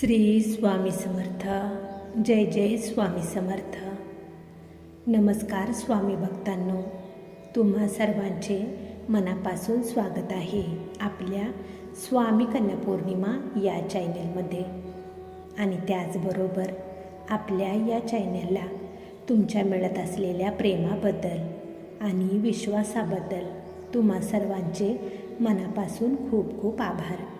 श्री स्वामी समर्थ जय जय स्वामी समर्थ. नमस्कार स्वामी भक्तांनो तुम्हा सर्वांचे मनापासून स्वागत आहे आपल्या स्वामी कन्या पौर्णिमा या चॅनलमध्ये. आणि त्याचबरोबर आपल्या या चॅनलला तुमच्या मिळत असलेल्या प्रेमाबद्दल आणि विश्वासाबद्दल तुम्हा सर्वांचे मनापासून खूप खूप आभार.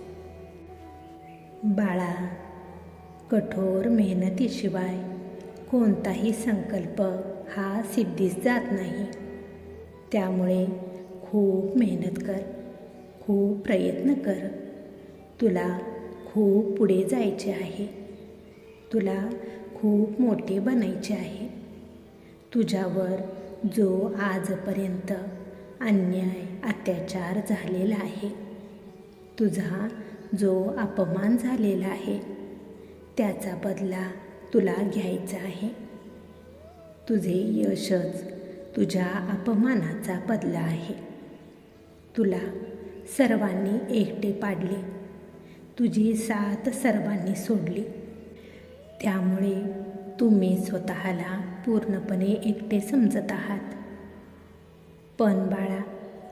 बाळा कठोर मेहनतीशिवाय कोणताही संकल्प हा सिद्धीस जात नाही. त्यामुळे खूप मेहनत कर खूप प्रयत्न कर. तुला खूप पुढे जायचे आहे. तुला खूप मोठे बनायचे आहे. तुझ्यावर जो आजपर्यंत अन्याय अत्याचार झालेला आहे तुझा जो अपमान झालेला आहे त्याचा बदला तुला घ्यायचा आहे. तुझे यशच तुझ्या अपमानाचा बदला आहे. तुला सर्वांनी एकटे पाडले तुझी साथ सर्वांनी सोडली. त्यामुळे तुम्ही स्वतःला पूर्णपणे एकटे समजत आहात. पण बाळा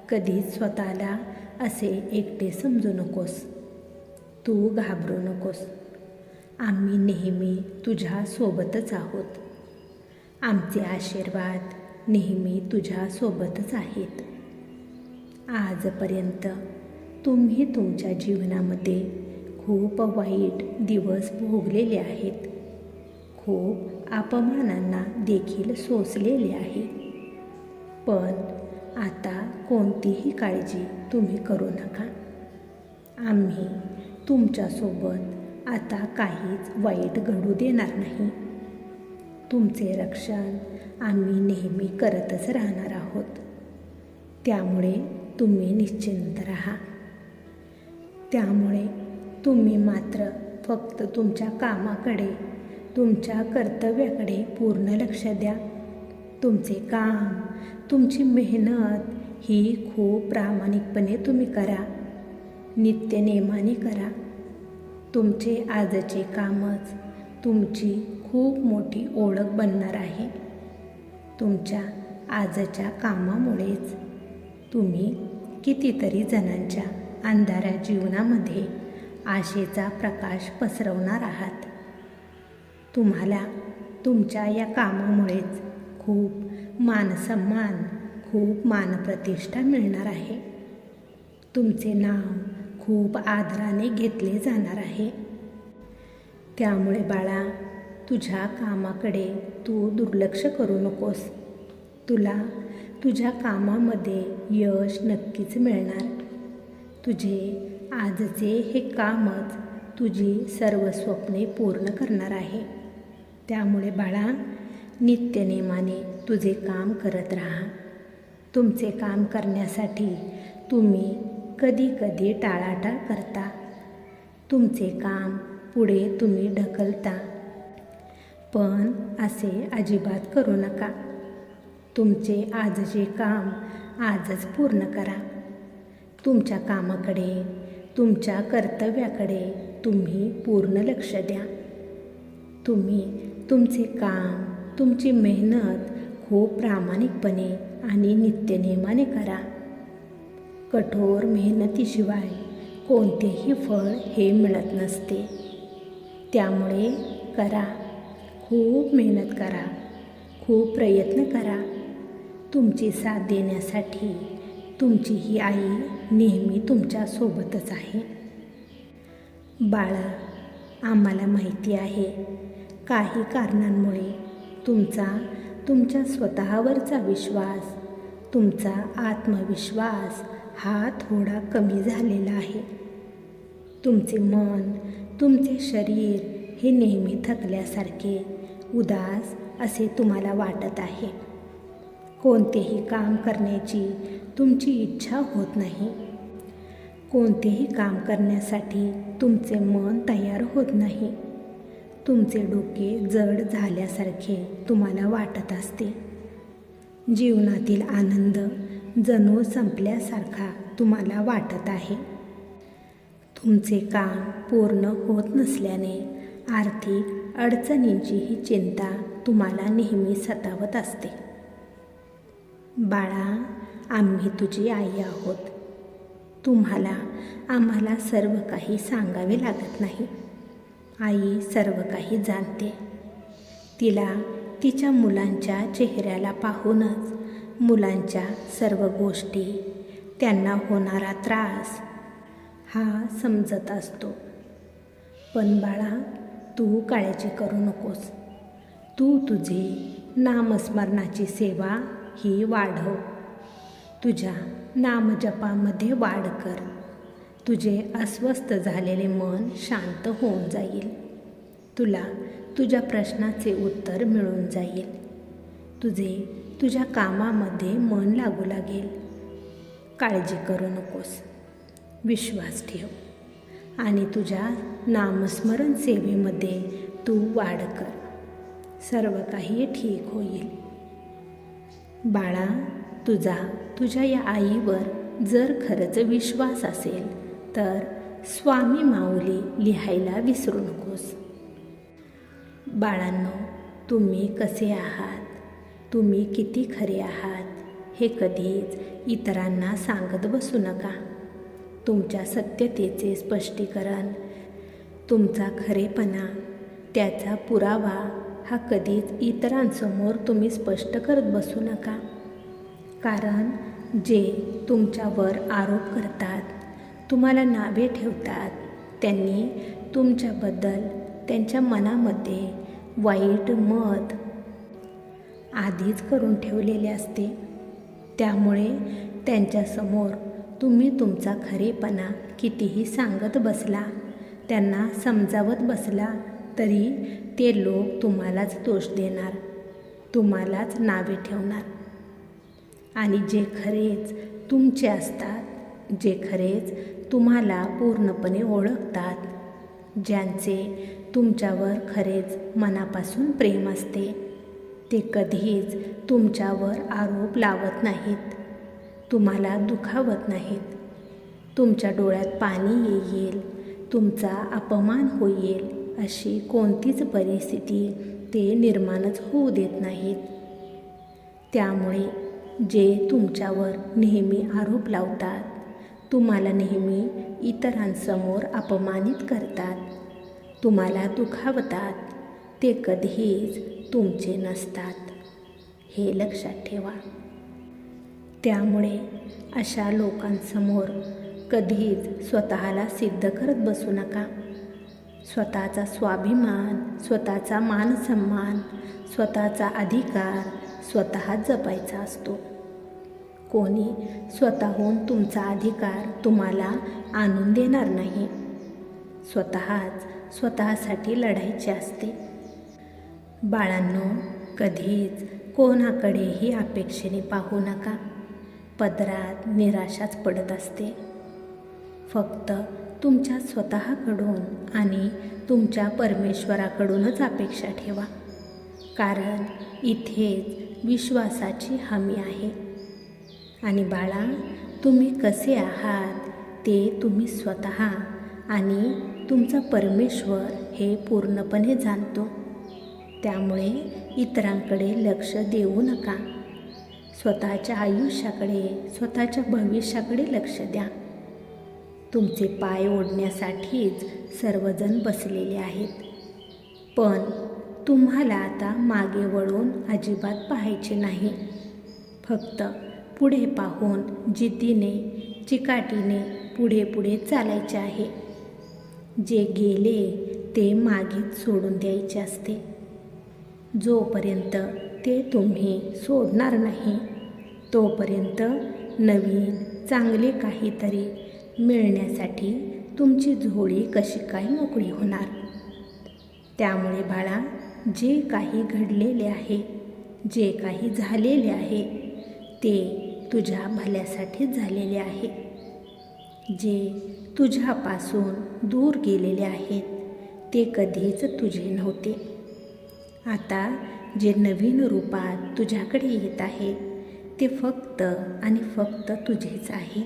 कधीच स्वतःला असे एकटे समजू नकोस. तू घाबरू नकोस. आम्ही नेहमी तुझ्यासोबतच आहोत. आमचे आशीर्वाद नेहमी तुझ्यासोबतच आहेत. आजपर्यंत तुम्ही तुमच्या जीवनामध्ये खूप वाईट दिवस भोगलेले आहेत. खूप अपमानांना देखील सोसलेले आहे. पण आता कोणतीही काळजी तुम्ही करू नका. आम्ही तुमच्यासोबत आता काहीच वाईट घडू देणार नाही. तुमचे रक्षण आम्ही नेहमी करतच राहणार आहोत. त्यामुळे तुम्ही निश्चिंत राहा. त्यामुळे तुम्ही मात्र फक्त तुमच्या कामाकडे तुमच्या कर्तव्याकडे पूर्ण लक्ष द्या. तुमचे काम तुमची मेहनत ही खूप प्रामाणिकपणे तुम्ही करा. नित्य नेमाने करा. तुमचे आजचे कामच तुमची खूप मोठी ओळख बनणार आहे. तुमच्या आजच्या कामामुळेच तुम्ही कितीतरी जणांच्या अंधाऱ्या जीवनामध्ये आशेचा प्रकाश पसरवणार आहात. तुम्हाला तुमच्या या कामामुळेच खूप मानसन्मान खूप मानप्रतिष्ठा मिळणार आहे. तुमचे नाव खूप आदराने घेतले जाणार आहे. त्यामुळे बाळा तुझ्या कामाकडे तू दुर्लक्ष करू नकोस. तुला तुझ्या कामामध्ये यश नक्कीच मिळणार. तुझे आजचे हे कामच तुझी सर्व स्वप्ने पूर्ण करणार आहे. त्यामुळे बाळा नित्यनेमाने तुझे काम करत राहा. तुमचे काम करण्यासाठी तुम्ही कधी कधी टाळाटाळ करता. तुमचे काम पुढे तुम्ही ढकलता. पण असे अजिबात करू नका. तुमचे आजचे काम आजच पूर्ण करा. तुमच्या कामाकडे तुमच्या कर्तव्याकडे तुम्ही पूर्ण लक्ष द्या. तुम्ही तुमचे काम तुमची मेहनत खूप प्रामाणिकपणे आणि नित्यनेमाने करा. कठोर मेहनतीशिवाय कोणतेही फळ हे मिळत नसते. त्यामुळे करा. खूप मेहनत करा. खूप प्रयत्न करा. तुमची साथ देण्यासाठी तुमची ही आई नेहमी तुमच्यासोबतच आहे. बाळा आम्हाला माहिती आहे काही कारणांमुळे तुमचा तुमच्या स्वतःवरचा विश्वास तुमचा आत्मविश्वास हा थोडा कमी झालेला आहे. तुमचे मन तुमचे शरीर हे नेहमी थकल्यासारखे उदास असे तुम्हाला वाटत आहे. कोणतेही काम करण्याची तुमची इच्छा होत नाही. कोणतेही काम करण्यासाठी तुमचे मन तयार होत नाही. तुमचे डोके जड झाल्यासारखे तुम्हाला वाटत असते. जीवनातील आनंद जणू संपल्यासारखा तुम्हाला वाटत आहे? तुमचे काम पूर्ण होत नसल्याने आर्थिक अडचणींचीही चिंता तुम्हाला नेहमी सतावत असते. बाळा आम्ही तुझी आई आहोत. तुम्हाला आम्हाला सर्व काही सांगावे लागत नाही. आई सर्व काही जाणते. तिला तिच्या मुलांच्या चेहऱ्याला पाहूनच मुलांच्या सर्व गोष्टी त्यांना होणारा त्रास हा समजत असतो. पण बाळा तू काळजी करू नकोस. तू तुझी नामस्मरणाची सेवा ही वाढव. तुझ्या नामजपामध्ये वाढ कर. तुझे अस्वस्थ झालेले मन शांत होऊन जाईल. तुला तुझ्या प्रश्नाचे उत्तर मिळून जाईल. तुझे तुझ्या कामामध्ये मन लागू लागेल. काळजी करू नकोस. विश्वास ठेव. आणि तुझ्या नामस्मरण सेवेमध्ये तू वाढ कर. सर्व काही ठीक होईल. बाळा तुझा तुझ्या या आईवर जर खरंच विश्वास असेल तर स्वामी माऊली लिहायला विसरू नकोस. बाळांनो तुम्ही कसे आहात? तुम्ही किती खरे आहात हे कधीच इतरांना सांगत बसू नका. तुमच्या सत्यतेचे स्पष्टीकरण तुमचा खरेपणा त्याचा पुरावा हा कधीच इतरांसमोर तुम्ही स्पष्ट करत बसू नका. कारण जे तुमच्यावर आरोप करतात तुम्हाला नावे ठेवतात त्यांनी तुमच्याबद्दल त्यांच्या मनामध्ये वाईट मत आधीच करून ठेवलेले असते. त्यामुळे त्यांच्यासमोर तुम्ही तुमचा खरेपणा कितीही सांगत बसला त्यांना समजावत बसला तरी ते लोक तुम्हालाच दोष देणार तुम्हालाच नावे ठेवणार. आणि जे खरेच तुमचे असतात जे खरेच तुम्हाला पूर्णपणे ओळखतात ज्यांचे तुमच्यावर खरेच मनापासून प्रेम असते ते कधीच तुमच्यावर आरोप लावत नाहीत. तुम्हाला दुखावत नाहीत. तुमच्या डोळ्यात पाणी येईल. तुमचा अपमान होईल अशी कोणतीच परिस्थिती ते निर्माणच होऊ देत नाहीत. त्यामुळे जे तुमच्यावर नेहमी आरोप लावतात तुम्हाला नेहमी इतरांसमोर अपमानित करतात. तुम्हाला दुखावतात. ते कधीच तुमचे नसतात हे लक्षात ठेवा. त्यामुळे अशा लोकांसमोर कधीच स्वतःला सिद्ध करत बसू नका. स्वतःचा स्वाभिमान स्वतःचा मानसन्मान स्वतःचा अधिकार स्वतः जपायचा असतो. कोणी स्वतःहून तुमचा अधिकार तुम्हाला आणून देणार नाही. स्वतःच स्वतःसाठी लढायचे असते. बाळांनो कधीच कोणाकडेही अपेक्षेने पाहू नका. पदरात निराशाच पडत असते. फक्त तुमच्या स्वतःकडून आणि तुमच्या परमेश्वराकडूनच अपेक्षा ठेवा. कारण इथेच विश्वासाची हमी आहे. आणि बाळा तुम्ही कसे आहात ते तुम्ही स्वतः आणि तुमचा परमेश्वर हे पूर्णपणे जाणतो. त्यामुळे इतरांकडे लक्ष देऊ नका. स्वतःच्या आयुष्याकडे स्वतःच्या भविष्याकडे लक्ष द्या. तुमचे पाय ओढण्यासाठीच सर्वजण बसलेले आहेत. पण तुम्हाला आता मागे वळून अजिबात पाहायचे नाही. फक्त पुढे पाहून जिद्दीने चिकाटीने पुढे पुढे चालायचे आहे. जे गेले ते मागेच सोडून द्यायचे असते. जोपर्यंत ते तुम्ही सोडणार नाही तोपर्यंत नवीन चांगले काहीतरी मिळण्यासाठी तुमची झोळी कशी काय मोकळी होणार? त्यामुळे बाळा जे काही घडलेले आहे जे काही झालेले आहे ते तुझ्या भल्यासाठीच झालेले आहे. जे तुझ्यापासून दूर गेलेले आहेत ते कधीच तुझे नव्हते. आता जे नवीन रूपात तुझ्याकडे येत आहे ते फक्त आणि फक्त तुझेच आहे.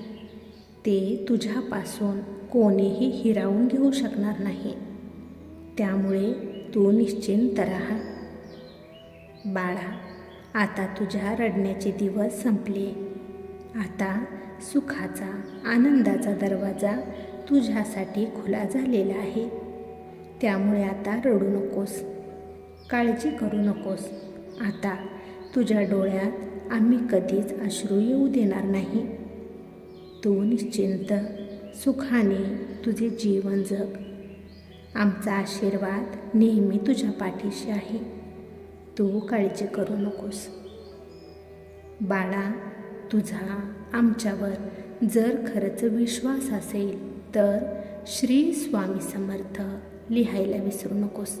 ते तुझ्यापासून कोणीही हिरावून घेऊ शकणार नाही. त्यामुळे तू निश्चिंत राहा. बाळा आता तुझ्या रडण्याचे दिवस संपले. आता सुखाचा आनंदाचा दरवाजा तुझ्यासाठी खुला झालेला आहे. त्यामुळे आता रडू नकोस. काळजी करू नकोस. आता तुझ्या डोळ्यात आम्ही कधीच अश्रू येऊ देणार नाही. तू निश्चिंत सुखाने तुझे जीवन जग. आमचा आशीर्वाद नेहमी तुझ्या पाठीशी आहे. तू काळजी करू नकोस. बाळा तुझा आमच्यावर जर खरंच विश्वास असेल तर श्री स्वामी समर्थ लिहायला विसरू नकोस.